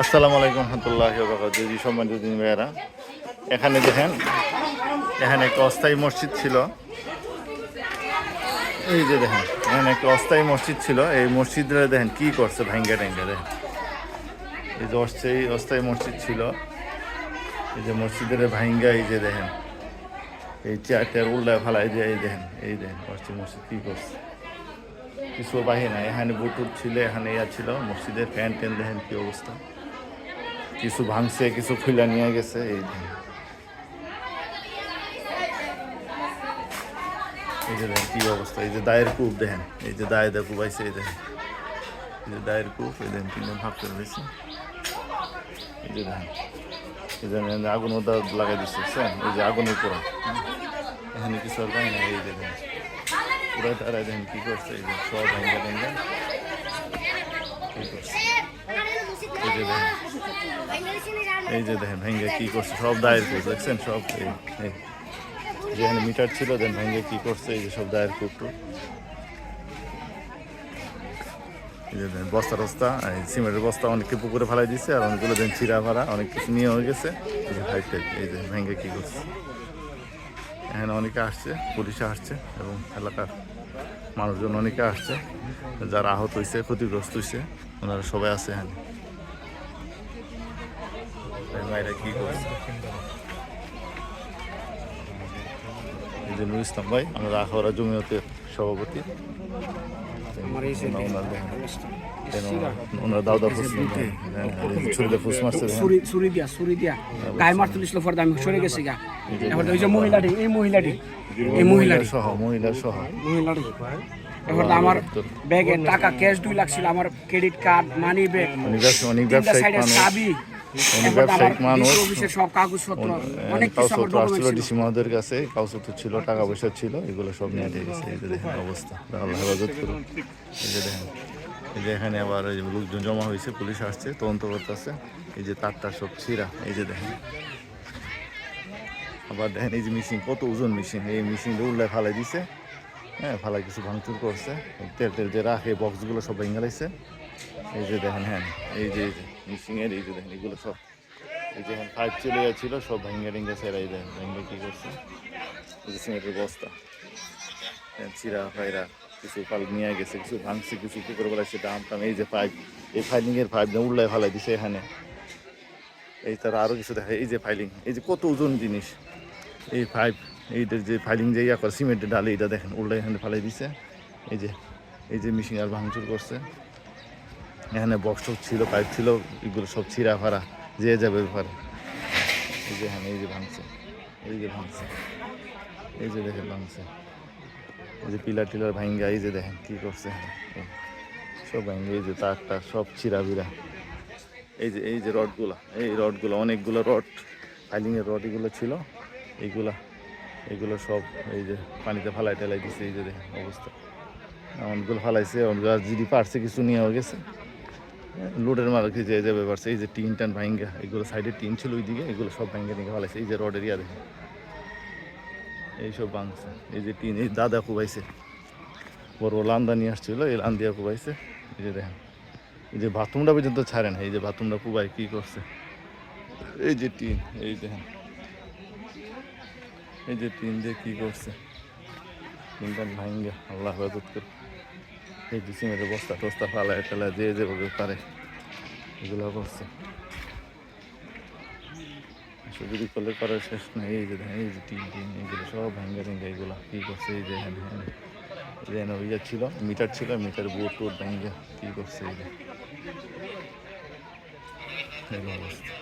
আসসালামু আলাইকুম রহমতুল্লাহ যদি সম্মানিত দিন ভাইয়েরা, এখানে দেখেন, এখানে একটা অস্থায়ী মসজিদ ছিল। এই যে দেখেন, এখানে একটা অস্থায়ী মসজিদ ছিল। এই মসজিদরা দেখেন, কি করছে, ভাঙ্গা ট্যাঙ্গা দেখেন। এই যে অস্থায়ী অস্থায়ী মসজিদ ছিল। এই যে মসজিদের ভাঙ্গা, এই যে দেখেন, এই চেয়ার টেয়ার উল্লায় ফেলাই যে এই দেখেন এই দেখেন, অস্থায়ী মসজিদ কি করছে। কিছু বাহি না এখানে বুটুট ছিল, এখানে ইয়া ছিল, মসজিদের ফ্যান ট্যান দেখেন কী অবস্থা। কিছু ভাঙছে, কিছু খুলে নিয়ে গেছে, এই এই যে দেখেন কি অবস্থা, এই যে দায়ের কূপ দেখেন, এই যে দায় দা কূপ এই দেখেন। এই যে দায়ের কূপ, এই দেখেন তিনজন ভাগ করে এই যে দেখেন, এই যে আগুন ওদা লাগাই দিচ্ছে বুঝছেন? এই যে আগুনের পোড়া হুম। এখানে কিছু আর না, এই যে দেখেন। পুরা তারা দেখেন কি করছে, এই যে সব ভেঙ্গা ভেঙ্গা কি করছে। এই যে দেখেন ভেঙ্গে কি করছে, সব দায়ের কূপ দেখছেন? সব এই যেখানে মিটার ছিল দেন ভেঙ্গে কি করছে, এই যে সব দায়ের কূপ এই যে দেখেন, বস্তা টস্তা, এই সিমেন্টের বস্তা অনেককে পুকুরে ফেলাই দিচ্ছে আর অনেকগুলো দেন চিরা ভাড়া, অনেক কিছু নিয়ে হয়ে গেছে। এই যে হাইট, এই যে ভেঙ্গে কি করছে। এখানে অনেকে আসছে, পুলিশে আসছে, এবং এলাকার মানুষজন অনেকে আসছে, যারা আহত হয়েছে ক্ষতিগ্রস্ত হয়েছে ওনারা সবাই আছে এখানে। এই মায়েরা কি করছে? এই যে নুর ইসলাম ভাই আমরা আখড়া জমিয়তের সভাপতি। আমার এই ওনা- ওনার দেখেন দেন। ওনা- ওনারা দাউদা ছুরিতে ফুস মারছে ছুরি ছুরি দিয়া ছুরি দিয়া। গায়ে মার তুলিছিল পরে আমি সরে গেছি গা। এবার ওই যে মহিলাটি এই মহিলাটি এই মহিলাটি। সহ মহিলা সহ মহিলাটি। এবার আমার ব্যাগে টাকা ক্যাশ দুই লাখ ছিল আমার ক্রেডিট কার্ড মানি ব্যাগ অনেক ব্যবসায়িক চাবি। অনেক ব্যবসায়িক মানুষ। কাগজপত্র আসছিল ডিসি মহোদয়ের কাছে কাগজপত্র ছিল টাকা পয়সা ছিল এগুলো সব নিয়ে দিয়ে গেছে। এই যে দেখেন অবস্থা আল্লাহ হেফাজত করুন। এই যে দেখেন এই যে এখানে আবার লোকজন জমা হয়েছে পুলিশ আসছে তদন্ত করতেছে। এই যে তারটা সব ছিঁড়া এই যে দেখেন। আবার দেখেন এই যে মেশিন কত ওজন মেশিন এই মেশিন উল্লায় ফালাই দিছে। হ্যাঁ ফালাই কিছু ভাঙচুর করছে। তেল তেল যে রাখে বক্সগুলো সব ভেঙে এই যে দেখেন হ্যাঁ এই যে এই যে মেশিনের এই যে দেখেন এগুলো সব। এই যে পাইপ চলে যাচ্ছিল সব ভেঙে টেঙ্গে সেরাই দেন ভেঙে কী করছে? এই যে সিমেন্টের বস্তা। হ্যাঁ, চিরা ফাইরা কিছু ফাল নিয়ে গেছে কিছু ভাঙছে কিছু পুকুর বেলাইছে দাম টাম এই যে পাইপ এই ফাইলিংয়ের পাইপ উল্লায় ফালাই দিছে এখানে। এই তার আরও কিছু দেখা এই যে ফাইলিং এই যে কত ওজন জিনিস। এই পাইপ এইটার যে ফাইলিং যে ইয়া করে সিমেন্টের ডালে এটা দেখেন উল্লাই এখানে ফালাই দিছে। এই যে এই যে মেশিন আর ভাঙচুর করছে। এখানে বক্স ছিল পাইপ ছিল এগুলো সব ছিঁড়া ফাড়া যে যাবে ব্যাপার এই যে এখানে এই যে ভাঙছে এই যে ভাঙছে এই যে দেখেন ভাঙছে এই যে পিলার টিলার ভাঙ্গা এই যে দেখেন কী করছে সব ভাঙ্গা এই যে তার তারটা সব ছিঁড়া বিড়া এই যে এই যে রডগুলো এই রডগুলো অনেকগুলো রড ফাইলিংয়ের রড এগুলো ছিল এইগুলা এগুলো সব এই যে পানিতে ফালাই টেলাই দিছে এই যে দেখেন অবস্থা অনেকগুলো ফালাইছে আর যদি পারছে কিছু নিয়েও গেছে লোডের মালকে যে যাবে পারছে এই যে টিন টান ভাঙ্গা এগুলো সাইডে টিন ছিল ওইদিকে, এগুলো সব ভাঙ্গা নিয়ে ফালাইছে এই যে রডের ইয়া দেখেন। এইসব ভাঙছে। এই যে টিন, এই দাদা কুবাইছে। বড় বড় লান্দা নিয়ে আসছিল, এই লান্দিয়া কুবাইছে। এই যে দেখেন। এই যে বাথরুমটা পর্যন্ত ছাড়ে না, এই যে বাথরুমটা কুবাই কী করছে। এই যে টিন, এই দেখেন। এই যে টিন যে কী করছে। টিনটা ভাঙ্গা আল্লাহ হেফাজত করে। এই যে সিমেন্টের বস্তা টস্তা ফালায় টালায় যে যেভাবে পারে, এগুলো করছে। যদি করলে করার শেষ না এই যে এই যে টিন টিন, এগুলো সব ভাঙ্গা ভেঙ্গা এগুলো কি করছে, এই যে হ্যাঁ হ্যাঁ এই যে এখানে ইয়ে ছিল, মিটার ছিল, মিটার বোর্ড টোট ভাঙ্গা কি করছে, এই যে। অবস্থা।